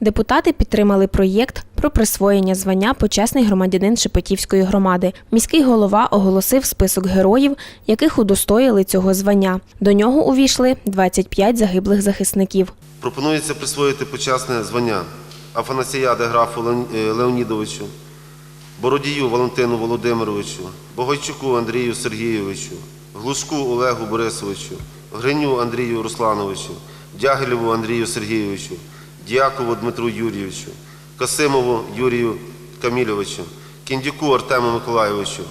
Депутати підтримали проєкт про присвоєння звання почесний громадянин Шепетівської громади. Міський голова оголосив список героїв, яких удостоїли цього звання. До нього увійшли 25 загиблих захисників. Пропонується присвоїти почесне звання Афанасія Деграфу е, Леонідовичу, Бородію Валентину Володимировичу, Богойчуку Андрію Сергійовичу, Глушку Олегу Борисовичу, Гриню Андрію Руслановичу, Дягилєву Андрію Сергійовичу, Дякову Дмитру Юрійовичу, Касимову Юрію Камільовичу, Кіндюку Артему Миколайовичу,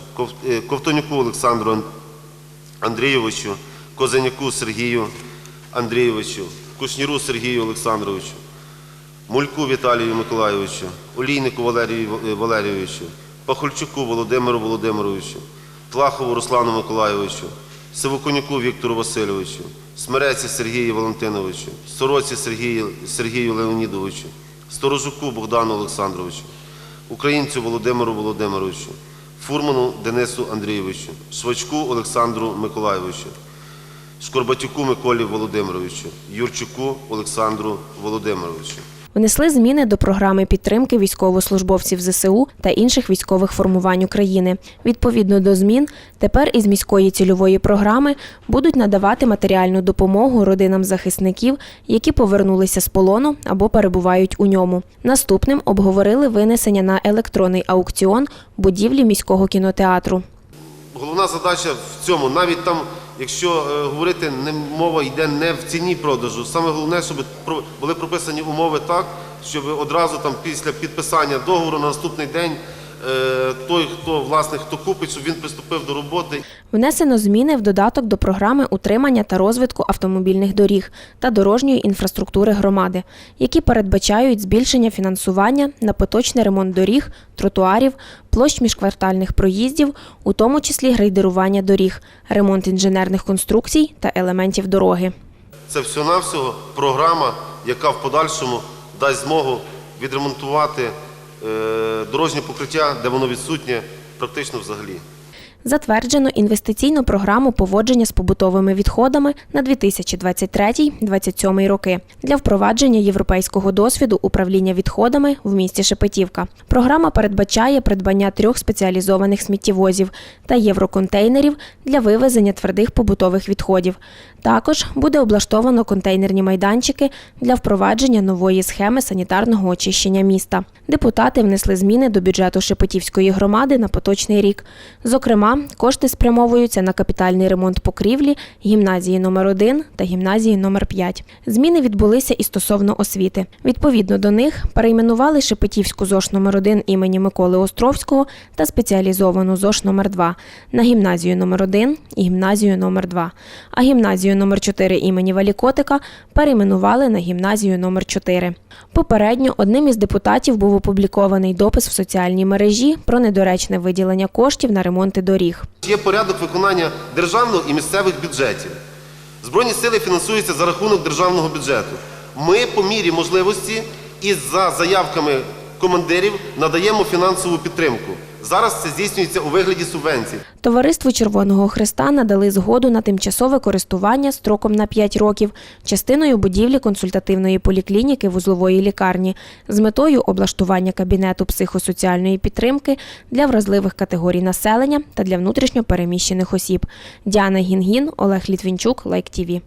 е, Ковтонюку Олександру Андрійовичу, Козанюку Сергію Андрійовичу, Кушніру Сергію Олександровичу, Мульку Віталію Миколайовичу, Олійнику Валерію е, Валерійовичу, Пахольчуку Володимиру Володимировичу, Тлахову Руслану Миколайовичу, Сивоконюку Віктору Васильовичу, Смереці Сергію Валентиновичу, Сороці Сергію, Леонідовичу, Сторожуку Богдану Олександровичу, Українцю Володимиру Володимировичу, Фурману Денису Андрійовичу, Швачку Олександру Миколайовичу, Шкорбатюку Миколі Володимировичу, Юрчуку Олександру Володимировичу. Внесли зміни до програми підтримки військовослужбовців ЗСУ та інших військових формувань України. Відповідно до змін, тепер із міської цільової програми будуть надавати матеріальну допомогу родинам захисників, які повернулися з полону або перебувають у ньому. Наступним обговорили винесення на електронний аукціон будівлі міського кінотеатру. Головна задача в цьому, навіть там, якщо е, говорити, не мова йде не в ціні продажу. Саме головне, щоб були прописані умови так, щоб одразу там після підписання договору на наступний день той, хто власник, хто купить, щоб він приступив до роботи. Внесено зміни в додаток до програми утримання та розвитку автомобільних доріг та дорожньої інфраструктури громади, які передбачають збільшення фінансування на поточний ремонт доріг, тротуарів, площ міжквартальних проїздів, у тому числі грейдерування доріг, ремонт інженерних конструкцій та елементів дороги. Це всього-навсього програма, яка в подальшому дасть змогу відремонтувати е, дорожнє покриття, де воно відсутнє, практично взагалі. Затверджено інвестиційну програму поводження з побутовими відходами на 2023-2027 роки для впровадження європейського досвіду управління відходами в місті Шепетівка. Програма передбачає придбання трьох спеціалізованих сміттєвозів та євроконтейнерів для вивезення твердих побутових відходів. Також буде облаштовано контейнерні майданчики для впровадження нової схеми санітарного очищення міста. Депутати внесли зміни до бюджету Шепетівської громади на поточний рік. Зокрема, кошти спрямовуються на капітальний ремонт покрівлі гімназії номер 1 та гімназії номер 5 Зміни відбулися і стосовно освіти. Відповідно до них перейменували Шепетівську ЗОШ номер 1 імені Миколи Островського та спеціалізовану ЗОШ номер 2 на гімназію номер 1 і гімназію номер 2 А гімназію номер 4 імені Валікотика перейменували на гімназію номер 4 Попередньо одним із депутатів був опублікований допис в соціальній мережі про недоречне виділення коштів на ремонти доріг. Є порядок виконання державного і місцевих бюджетів. Збройні сили фінансуються за рахунок державного бюджету. Ми по мірі можливості і за заявками командирів надаємо фінансову підтримку. Зараз це здійснюється у вигляді субвенцій. Товариству Червоного Христа надали згоду на тимчасове користування строком на 5 років частиною будівлі консультативної поліклініки вузлової лікарні з метою облаштування кабінету психосоціальної підтримки для вразливих категорій населення та для внутрішньо переміщених осіб. Діана Гінгін, Олег Літвінчук, Лайк ТІВІ.